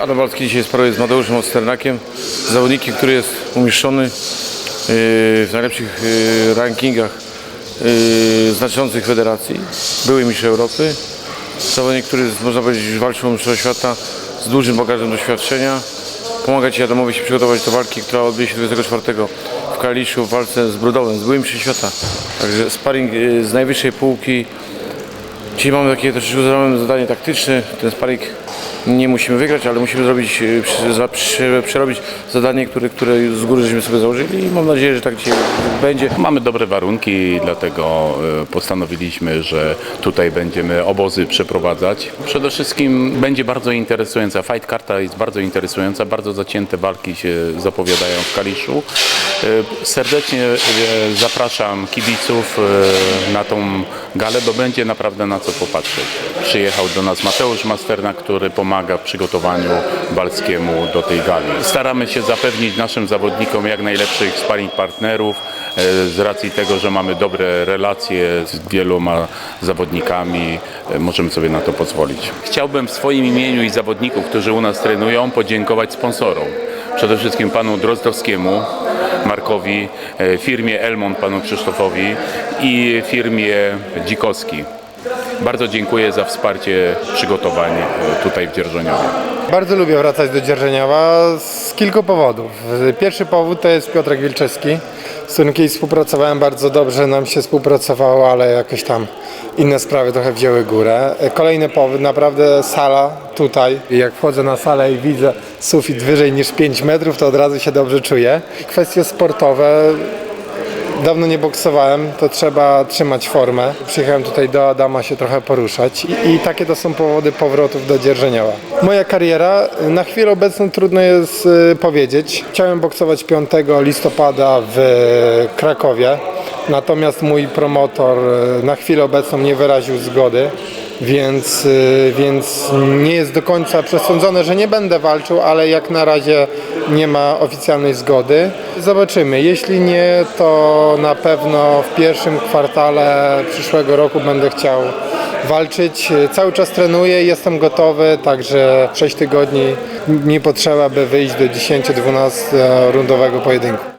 Adam Walski dzisiaj sparuje z Mateuszem Osternakiem, zawodnikiem, który jest umieszczony yy, w najlepszych yy, rankingach yy, znaczących federacji. Były mistrz Europy. Zawodnik, który można powiedzieć walczył o mistrzostwo świata z dużym bagażem doświadczenia. Pomaga Ci Adamowi się przygotować do walki, która odbędzie się 24 w Kaliszu w walce z Brudowem, z byłym mistrzem świata. Także sparring z najwyższej półki. Dzisiaj mamy takie troszeczkę zadanie taktyczne. Ten sparing nie musimy wygrać, ale musimy zrobić, przy- przerobić zadanie, które, które z góry żeśmy sobie założyli i mam nadzieję, że tak dzisiaj będzie. Mamy dobre warunki dlatego e, postanowiliśmy, że tutaj będziemy obozy przeprowadzać. Przede wszystkim będzie bardzo interesująca. Fight karta jest bardzo interesująca, bardzo zacięte walki się zapowiadają w Kaliszu. E, Serdecznie zapraszam kibiców na tą galę, bo będzie naprawdę na co popatrzeć. Przyjechał do nas Mateusz Masterna, który pomaga w przygotowaniu Balskiemu do tej gali. Staramy się zapewnić naszym zawodnikom jak najlepszych sparring partnerów e, z racji tego, że mamy dobre relacje z wieloma zawodnikami, e, możemy sobie na to pozwolić. Chciałbym w swoim imieniu i zawodników, którzy u nas trenują, podziękować sponsorom. Przede wszystkim panu Drozdowskiemu, Markowi, e, firmie Elmont, panu Krzysztofowi i firmie Dzikowski. Bardzo dziękuję za wsparcie przygotowań e, tutaj w Dzierżoniowie. Bardzo lubię wracać do Dzierżeniowa z kilku powodów. Pierwszy powód to jest Piotrek Wilczewski, z którym kiedyś współpracowałem bardzo dobrze, nam się współpracowało, ale jakoś tam inne sprawy trochę wzięły górę. Kolejny powód, naprawdę sala tutaj. Jak wchodzę na salę i widzę sufit wyżej niż 5 metrów, to od razu się dobrze czuję. Kwestie sportowe, Dawno nie boksowałem, to trzeba trzymać formę. Przyjechałem tutaj do Adama się trochę poruszać i, i takie to są powody powrotów do Dzierżeniowa. Moja kariera, na chwilę obecną trudno jest y, powiedzieć. Chciałem boksować 5 listopada w Krakowie, natomiast mój promotor y, na chwilę obecną nie wyraził zgody. Więc, y, więc nie jest do końca przesądzone, że nie będę walczył, ale jak na razie nie ma oficjalnej zgody. Zobaczymy. Jeśli nie, to na pewno w pierwszym kwartale przyszłego roku będę chciał walczyć. Cały czas trenuję, jestem gotowy, także 6 tygodni mi potrzeba, by wyjść do 10-12 rundowego pojedynku.